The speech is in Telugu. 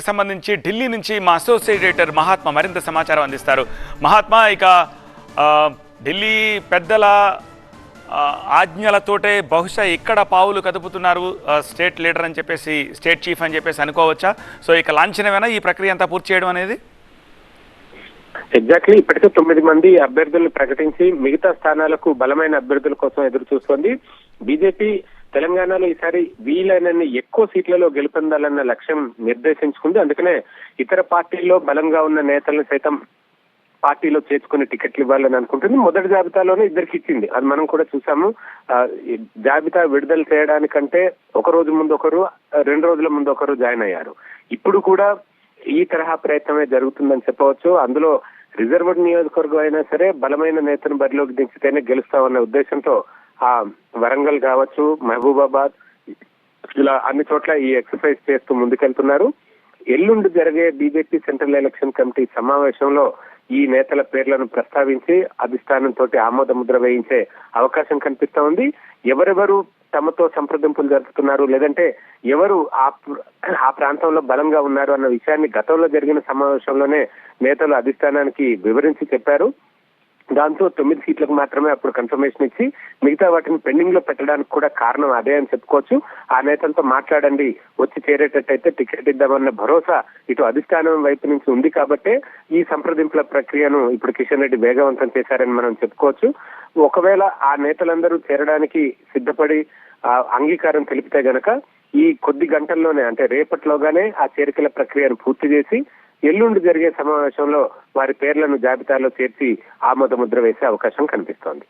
సంబంధించి ఢిల్లీ నుంచి మా అసోసియేటర్ మహాత్మా మరింత సమాచారం అందిస్తారు. మహాత్మా ఇక ఆ, ఢిల్లీ పెద్దల ఆజ్ఞలతోటే బహుశా ఇక్కడ పావులు కదుపుతున్నారు స్టేట్ లీడర్ అని చెప్పేసి స్టేట్ చీఫ్ అని చెప్పేసి అనుకోవచ్చా? సో ఇక లాంఛనమేనా ఈ ప్రక్రియ అంతా పూర్తి చేయడం అనేది? ఎగ్జాక్ట్లీ ఇప్పటికే తొమ్మిది మంది అభ్యర్థులను ప్రకటించి మిగతా స్థానాలకు బలమైన అభ్యర్థుల కోసం ఎదురు చూస్తోంది బీజేపీ తెలంగాణలో ఈసారి వీలైనన్ని ఎక్కువ సీట్లలో గెలుపొందాలన్న లక్ష్యం నిర్దేశించుకుంది. అందుకనే ఇతర పార్టీల్లో బలంగా ఉన్న నేతలను సైతం పార్టీలో చేర్చుకుని టికెట్లు ఇవ్వాలని అనుకుంటుంది. మొదటి జాబితాలోనే ఇద్దరికి ఇచ్చింది. అది మనం కూడా చూసాము. ఆ, జాబితా విడుదల చేయడానికంటే ఒక రోజు ముందు ఒకరు రెండు రోజుల ముందు ఒకరు జాయిన్ అయ్యారు. ఇప్పుడు కూడా ఈ తరహా ప్రయత్నమే జరుగుతుందని చెప్పవచ్చు. అందులో రిజర్వ్డ్ నియోజకవర్గం అయినా సరే బలమైన నేతను బరిలోకి దించితేనే గెలుస్తామన్న ఉద్దేశంతో ఆ వరంగల్ కావచ్చు మహబూబాబాద్ ఇలా అన్ని చోట్ల ఈ ఎక్సర్సైజ్ చేస్తూ ముందుకెళ్తున్నారు. ఎల్లుండి జరిగే బీజేపీ సెంట్రల్ ఎలక్షన్ కమిటీ సమావేశంలో ఈ నేతల పేర్లను ప్రస్తావించి అధిష్టానంతో ఆమోద ముద్ర వేయించే అవకాశం కనిపిస్తా ఉంది. ఎవరెవరు తమతో సంప్రదింపులు జరుపుతున్నారు? లేదంటే ఎవరు ఆ ఆ ప్రాంతంలో బలంగా ఉన్నారు అన్న విషయాన్ని గతంలో జరిగిన సమావేశంలోనే నేతలు అధిష్టానానికి వివరించి చెప్పారు. దాంతో తొమ్మిది సీట్లకు మాత్రమే అప్పుడు కన్ఫర్మేషన్ ఇచ్చి మిగతా వాటిని పెండింగ్లో పెట్టడానికి కూడా కారణం అదే అని చెప్పుకోవచ్చు. ఆ నేతలతో మాట్లాడండి వచ్చి చేరేటట్టయితే టికెట్ ఇద్దామన్న భరోసా ఇటు అధిష్టానం వైపు నుంచి ఉంది కాబట్టే ఈ సంప్రదింపుల ప్రక్రియను ఇప్పుడు కిషన్ రెడ్డి వేగవంతం చేశారని మనం చెప్పుకోవచ్చు. ఒకవేళ ఆ నేతలందరూ చేరడానికి సిద్ధపడి అంగీకారం తెలిపితే గనక ఈ కొద్ది గంటల్లోనే అంటే రేపట్లోగానే ఆ చేరికల ప్రక్రియను పూర్తి చేసి ఎల్లుండి జరిగే సమావేశంలో వారి పేర్లను జాబితాలో చేర్చి ఆమోద ముద్ర వేసే అవకాశం కనిపిస్తోంది.